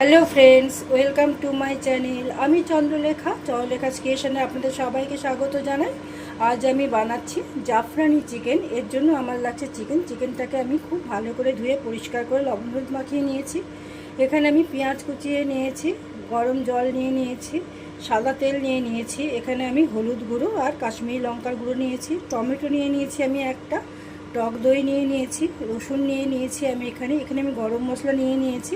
Hello friends welcome to my channel আমি চন্দ্রলেখা চন্দ্রলেখা স্টেশনে আপনাদের সবাইকে স্বাগত জানাই। আজ আমি বানাচ্ছি জাফরানি চিকেন। এর জন্য আমার লাগছে চিকেন। চিকেনটাকে আমি খুব ভালো করে ধুয়ে, পরিষ্কার করে লবণ হলুদ মাখিয়ে নিয়েছি। এখানে আমি পেঁয়াজ কুচিয়ে নিয়েছি, গরম জল নিয়ে নিয়েছি, সাদা তেল নিয়ে নিয়েছি। এখানে আমি হলুদ গুঁড়ো আর কাশ্মীরি লঙ্কার গুঁড়ো নিয়েছি। টমেটো নিয়ে নিয়েছি আমি একটা। টক দই নিয়ে নিয়েছি, রসুন নিয়ে নিয়েছি আমি এখানে। এখানে আমি গরম মশলা নিয়ে নিয়েছি,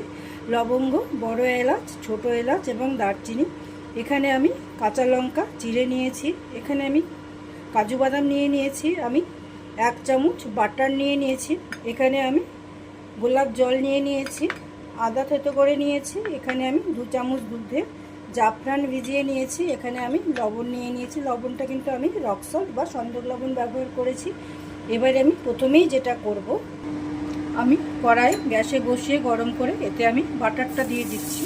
লবঙ্গ, বড় এলাচ, ছোট এলাচ এবং দারচিনি। এখানে আমি কাঁচা লঙ্কা চিড়ে নিয়েছি। এখানে আমি কাজু বাদাম নিয়ে নিয়েছি, আমি এক চামচ বাটার নিয়ে নিয়েছি। এখানে আমি গোলাপ জল নিয়ে নিয়েছি, আদা থেতো করে নিয়েছি। এখানে আমি দু চামচ দুধে জাফরান ভিজিয়ে নিয়েছি। এখানে আমি লবণ নিয়ে নিয়েছি। লবণটা কিন্তু আমি রক সল্ট বা সন্দক লবণ ব্যবহার করেছি। এবারে আমি প্রথমেই যেটা করব, আমি কড়াই গ্যাসে বসিয়ে গরম করে এতে আমি বাটারটা দিয়ে দিচ্ছি।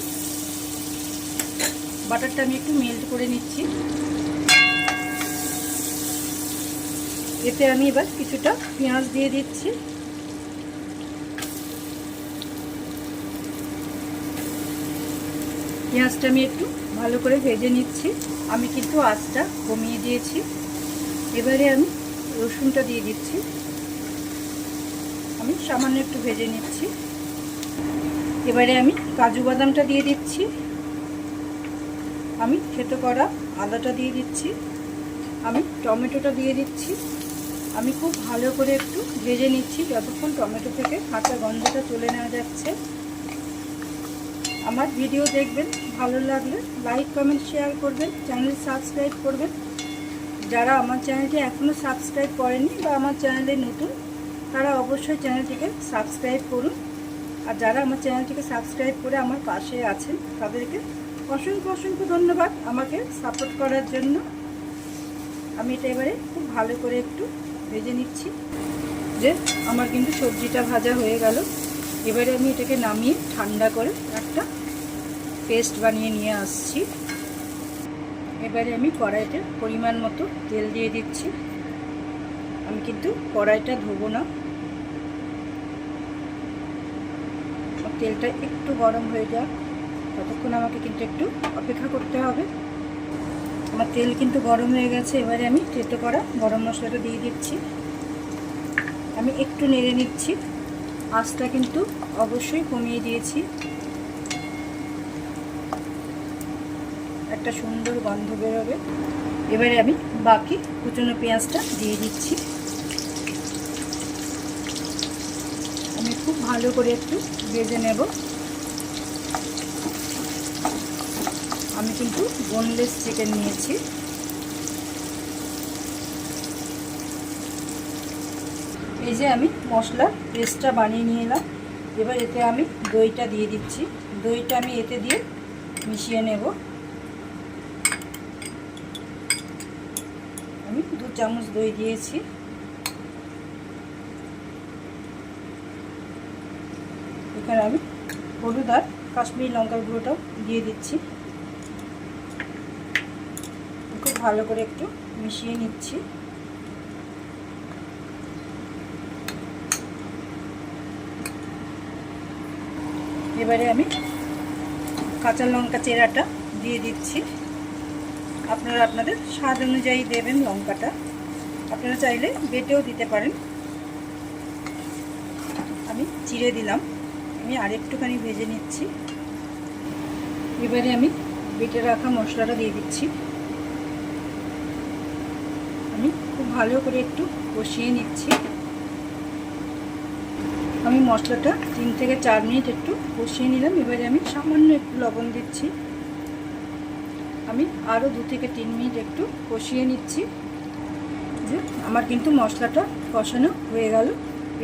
বাটারটা আমি একটু মেল্ট করে নিচ্ছি। এতে আমি এবার কিছুটা পেঁয়াজ দিয়ে দিচ্ছি। পেঁয়াজটা আমি একটু ভালো করে ভেজে নিচ্ছি। আমি কিন্তু আঁচটা কমিয়ে দিয়েছি। এবারে আমি রসুনটা দিয়ে দিচ্ছি। আমি সামান্য একটু ভেজে নিচ্ছি। এবারে আমি কাজু বাদামটা দিয়ে দিচ্ছি। আমি খেতে করা আদাটা দিয়ে দিচ্ছি। আমি টমেটোটা দিয়ে দিচ্ছি। আমি খুব ভালো করে একটু ভেজে নিচ্ছি যতক্ষণ টমেটো থেকে কাঁচা গন্ধটা চলে নেওয়া যাচ্ছে। আমার ভিডিও দেখবেন, ভালো লাগলে লাইক, কমেন্ট, শেয়ার করবেন, চ্যানেল সাবস্ক্রাইব করবেন। যারা আমার চ্যানেলটি এখনও সাবস্ক্রাইব করেনি বা আমার চ্যানেলে নতুন, তারা অবশ্যই চ্যানেলটিকে সাবস্ক্রাইব করুন। আর যারা আমার চ্যানেলটিকে সাবস্ক্রাইব করে আমার পাশে আছেন, তাদেরকে অসংখ্য অসংখ্য ধন্যবাদ আমাকে সাপোর্ট করার জন্য। আমি এটা এবারে খুব ভালো করে একটু ভেজে নিচ্ছি। যে আমার কিন্তু সবজিটা ভাজা হয়ে গেল। এবারে আমি এটাকে নামিয়ে ঠান্ডা করে একটা পেস্ট বানিয়ে নিয়ে আসছি। এবারে আমি কড়াইতে পরিমাণ মতো তেল দিয়ে দিচ্ছি। আমি কিন্তু কড়াইটা ধোবো না। তেলটা একটু গরম হয়ে যাক। ততক্ষণ আমাকে কিন্তু একটু অপেক্ষা করতে হবে। আমার তেল কিন্তু গরম হয়ে গেছে। এবারে আমি তেতো করা গরম মশলাটা দিয়ে দিচ্ছি। আমি একটু নেড়ে নিচ্ছি। আঁচটা কিন্তু অবশ্যই কমিয়ে দিয়েছি। একটা সুন্দর গন্ধ বেরোবে। এবারে আমি বাকি কুচনো পেঁয়াজটা দিয়ে দিচ্ছি। আমি খুব ভালো করে একটু ভেজে নেব। আমি কিন্তু বোনলেস চিকেন নিয়েছি। এই যে আমি মশলার পেস্টটা বানিয়ে নিয়ে এলাম। এবার এতে আমি দইটা দিয়ে দিচ্ছি। দইটা আমি এতে দিয়ে মিশিয়ে নেব। আমি দু চামচ দই দিয়েছি। এখানে আমি হলুদ আর কাশ্মীরি লঙ্কার গুঁড়োটাও দিয়ে দিচ্ছি। খুব ভালো করে একটু মিশিয়ে নিচ্ছি। এবারে আমি কাঁচা লঙ্কা চেরাটা দিয়ে দিচ্ছি। আপনারা আপনাদের স্বাদ অনুযায়ী দেবেন লঙ্কাটা। আপনারা চাইলে বেটেও দিতে পারেন। আমি চিড়ে দিলাম। আমি আরেকটুখানি ভেজে নিচ্ছি। এবারে আমি বেটে রাখা মশলাটা দিয়ে দিচ্ছি। আমি খুব ভালো করে একটু কষিয়ে নিচ্ছি। আমি মশলাটা তিন থেকে চার মিনিট একটু কষিয়ে নিলাম। এবারে আমি সামান্য একটু লবণ দিচ্ছি। আমি আরও দু থেকে তিন মিনিট একটু কষিয়ে নিচ্ছি। যে আমার কিন্তু মশলাটা কষানো হয়ে গেল।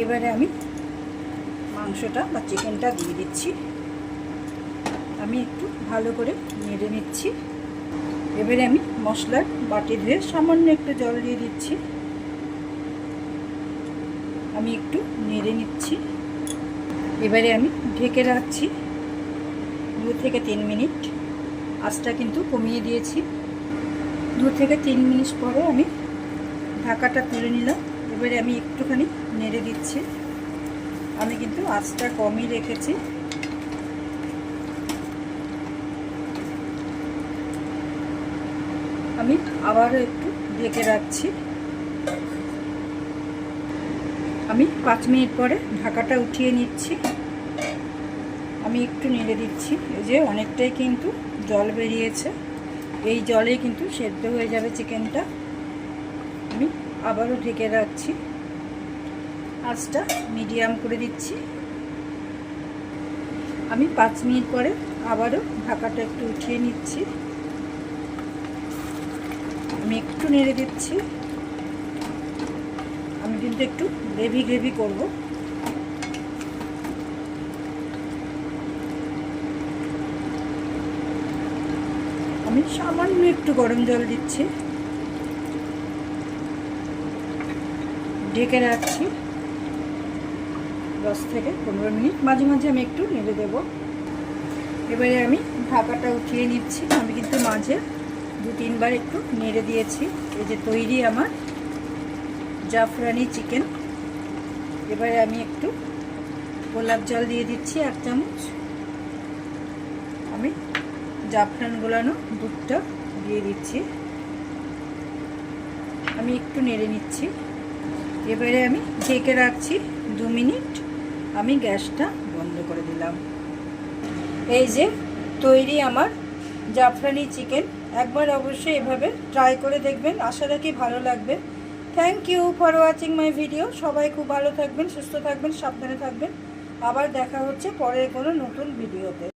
এবারে আমি মাংসটা বা চিকেনটা দিয়ে দিচ্ছি। আমি একটু ভালো করে নেড়ে নিচ্ছি। এবারে আমি মশলার বাটি ধুয়ে সামান্য একটু জল দিয়ে দিচ্ছি। আমি একটু নেড়ে নিচ্ছি। এবারে আমি ঢেকে রাখছি। দু থেকে তিন মিনিট। আঁচটা কিন্তু কমিয়ে দিয়েছি। দু থেকে তিন মিনিট পরে আমি ঢাকাটা তুলে নিলাম। এবারে আমি একটুখানি নেড়ে দিচ্ছি। আমি কিন্তু আঁচটা কমই রেখেছি। আমি আবারও একটু ঢেকে রাখছি। আমি পাঁচ মিনিট পরে ঢাকাটা উঠিয়ে নিচ্ছি। আমি একটু নেড়ে দিচ্ছি। এই যে অনেকটাই কিন্তু জল বেরিয়েছে। এই জলে কিন্তু সেদ্ধ হয়ে যাবে চিকেনটা। আমি আবারও ঢেকে রাখছি। আঁচটা মিডিয়াম করে দিচ্ছি। আমি পাঁচ মিনিট পরে আবারও ঢাকাটা একটু উঠিয়ে নিচ্ছি। আমি একটু নেড়ে দিচ্ছি। আমি কিন্তু একটু গ্রেভি গ্রেভি করব। আমি সামান্য একটু গরম জল দিচ্ছি। ঢেকে রাখছি। দশ থেকে পনেরো মিনিট। মাঝে মাঝে আমি একটু নেড়ে দেব। এবারে আমি ঢাকাটা উঠিয়ে নিচ্ছি। আমি কিন্তু মাঝে দু, তিনবার একটু নেড়ে দিয়েছি। এই যে তৈরি আমার জাফরানি চিকেন। এবারে আমি একটু গোলাপ জল দিয়ে দিচ্ছি এক চামচ। আমি জাফরান গোলানো দুধটা দিয়ে দিচ্ছি। আমি একটু নেড়ে নিচ্ছি। এবারে আমি ঢেকে রাখছি দু মিনিট। আমি গ্যাসটা বন্ধ করে দিলাম। এই যে তৈরি আমার জাফরানি চিকেন। একবার অবশ্যই এভাবে ট্রাই করে দেখবেন। আশা রাখি ভালো লাগবে। Thank you for watching my video সবাই খুব ভালো থাকবেন, সুস্থ থাকবেন, সাবধানে থাকবেন। আবার দেখা হচ্ছে পরের কোনো নতুন ভিডিওতে